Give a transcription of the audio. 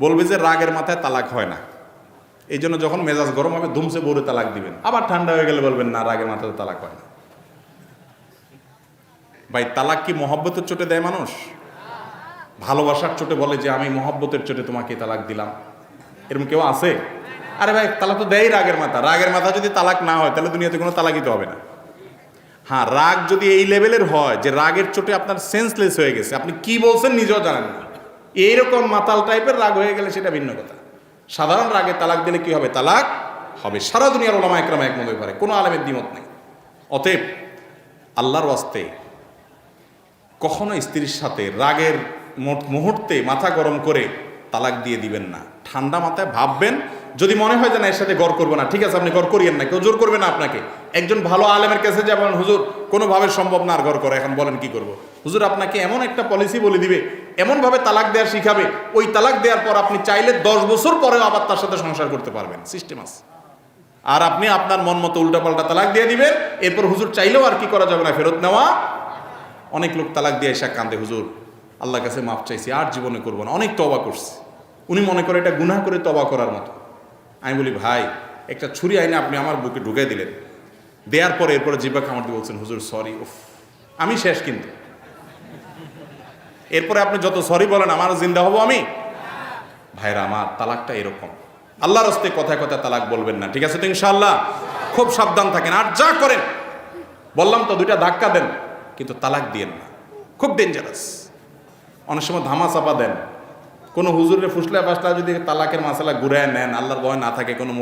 বলবে যে রাগের মাথায় তালাক হয় না। এই জন্য যখন মেজাজ গরম হবে, ধুমসে বউরে তালাক দিবেন। আবার ঠান্ডা হয়ে গেলে বলবেন, না, রাগের মাথায় তালাক হয় না। ভাই, তালাক কি মহব্বতের চোটে দেয় মানুষ? ভালোবাসার চোটে বলে যে, আমি মহব্বতের চোটে তোমাকে তালাক দিলাম। এরকম কেউ আছে? আরে ভাই, তালাক তো দেয় রাগের মাথা। রাগের মাথা যদি তালাক না হয়, তাহলে দুনিয়াতে কোনো তালাকই তো হবে না। হ্যাঁ রাগ যদি এই লেভেলের হয়, যে রাগের চোটে আপনার সেন্সলেস হয়ে গেছে, আপনি কি বলছেন নিজেও জানেন না। এইরকম মাতাল টাইপের রাগ হয়ে গেলে সেটা ভিন্ন কথা। সাধারণ রাগে তালাক দিলে কি হবে? তালাক হবে। সারা দুনিয়ার ওলামা একরামা একমত হয়ে পারে। কোনো আলেমের দ্বিমত নেই। অতএব আল্লাহর ওয়াস্তে কখনো স্ত্রীর সাথে রাগের মুহূর্তে মাথা গরম করে তালাক দিয়ে দিবেন না। ঠান্ডা মাথায় ভাববেন, যদি মনে হয় যে না, এর সাথে গড় করব না, ঠিক আছে, আপনি গড় করিয়েন না, কেউ জোর করবে না আপনাকে। একজন ভালো আলেমের কাছে যাবেন, হুজুর, কোনোভাবে সম্ভব না আর গড় করা। এখন বলেন কি করব? হুজুর, আপনাকে এমন একটা পলিসি বলে দিবে এমনভাবে তালাক দেওয়ার শিখাবে, ওই তালাক দেওয়ার পর আপনি চাইলে দশ বছর পরেও আবার তার সাথে সংসার করতে পারবেন। সিস্টেম আছে। আর আপনি আপনার মন মতো উল্টাপাল্টা তালাক দিয়ে দিবেন, এরপর হুজুর চাইলেও আর কি করা যাবে না ফেরত নেওয়া? অনেক লোক তালাক দিয়ে এসে কান্দে হুজুর আল্লাহ কাছে মাপ চাইছি, আর জীবনে করব না। অনেক তবা করছে। উনি মনে করে এটা গুনাহ করে তবা করার মতো। আমি বলি, ভাই, একটা ছুরি আইনে আপনি আমার বুকে ঢুকে দিলেন। দেওয়ার পরে এরপরে জিব্বা খামার দিয়ে বলছেন, হুজুর সরি উফ, আমি শেষ কিন্তু। এরপরে আপনি যত সরি বলেন, আমার জিন্দা হব আমি। ভাইরা, আমার তালাকটা এরকম। আল্লাহর হস্তে কথায় কথায় তালাক বলবেন না, ঠিক আছে তো ইনশাআল্লাহ? খুব সাবধান থাকেন, আর যা করেন, বললাম তো দুইটা ধাক্কা দেন, কিন্তু তালাক দিয়েন না। খুব ডেঞ্জারাস অনেক সময় ধামা চাপা দেন। কোনো হুজুরে ফুসলা ফাসলা যদি তালাকের মাসালা ঘুরায় নেন, আল্লাহর ভয় না থাকে, কোনো